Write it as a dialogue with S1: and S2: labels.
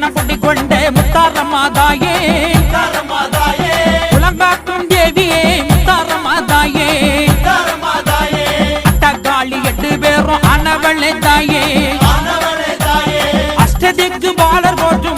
S1: சரணம்
S2: பொட்டி கொண்ட முத்தாரமாதாயே
S1: உலகாக்கும் தேவியே முத்தாரமாதாயே அட்டகாளி எட்டு பேரும் அனவளை தாயே. அஷ்டதிக்கு பாலர் போற்றும்